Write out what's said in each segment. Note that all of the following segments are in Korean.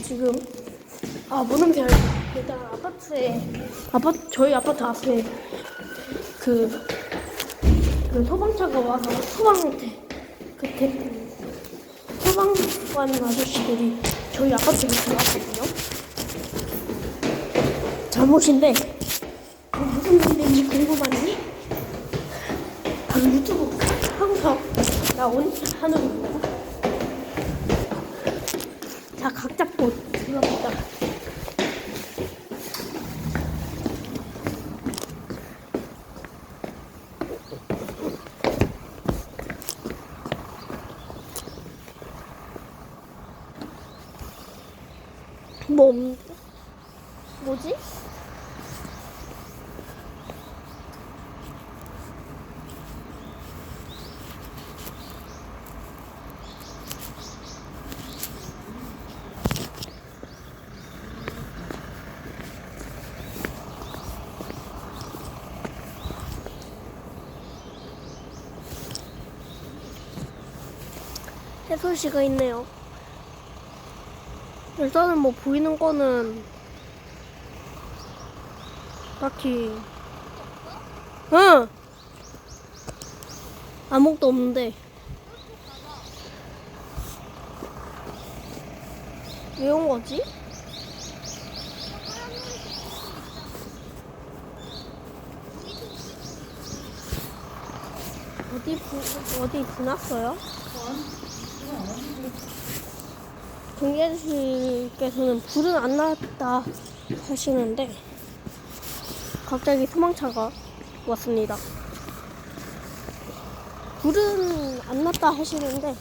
지금 아별 일단 아파트에 아파트 저희 아파트 앞에 그, 그 소방차가 와서 소방대 그 대, 소방관 아저씨들이 저희 아파트에 들어왔거든요. 잘못인데 그 무슨 일인지 궁금하니? 그 유튜브 하고서 나온 하늘입니다. 자, 각 잡고 들어갑니다. 뭐? 뭐지? 해설시가 있네요. 일단은 뭐 보이는 거는 딱히 응 아무것도 없는데 왜 온 거지? 어디 부, 어디 지났어요? 경계씨께서는 불은 안 났다 하시는데 갑자기 소방차가 왔습니다. 불은 안 났다 하시는데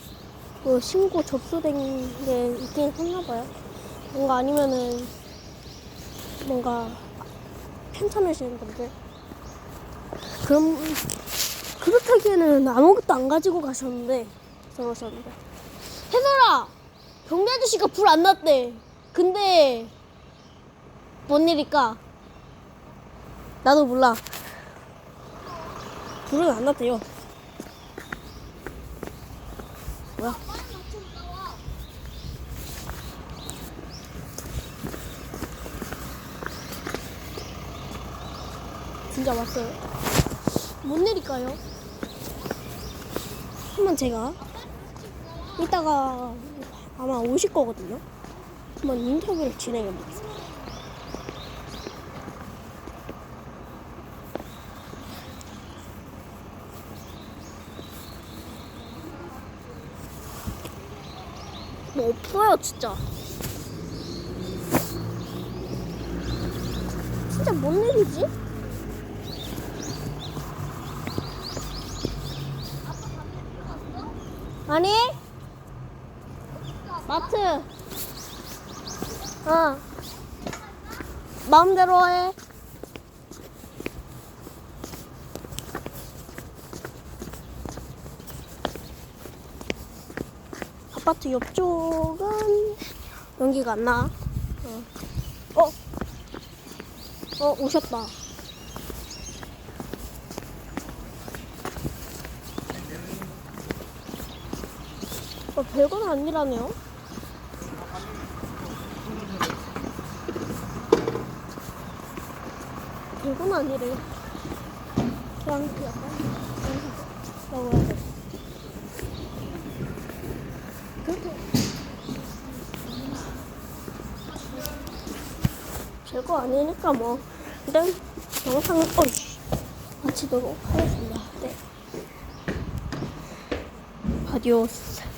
그 신고 접수된 게 있긴 했나봐요. 뭔가 아니면은 뭔가 편찮으시는 분들 그럼 그렇다기에는 아무것도 안 가지고 가셨는데 저러셨는데 해설아 경비 아저씨가 불 안 났대. 근데 뭔 일일까? 나도 몰라. 불은 안 났대요. 뭐야? 진짜 왔어요. 뭔 일일까요? 한번 제가 이따가 아마 오실 거거든요. 한번 인터뷰를 진행해 보겠습니다. 뭐 없어요, 진짜. 진짜 뭔 일이지? 아니? 마트. 어. 마음대로 해. 아파트 옆쪽은 연기가 안 나. 어. 어. 어, 오셨다. 어, 별건 아니라네요. 별건 아니래. 그냥 약간 먹어야 돼. 그렇게 별거 아니니까 뭐 일단 영상을 어이씨 마치도록 하겠습니다. 네. 아디오스.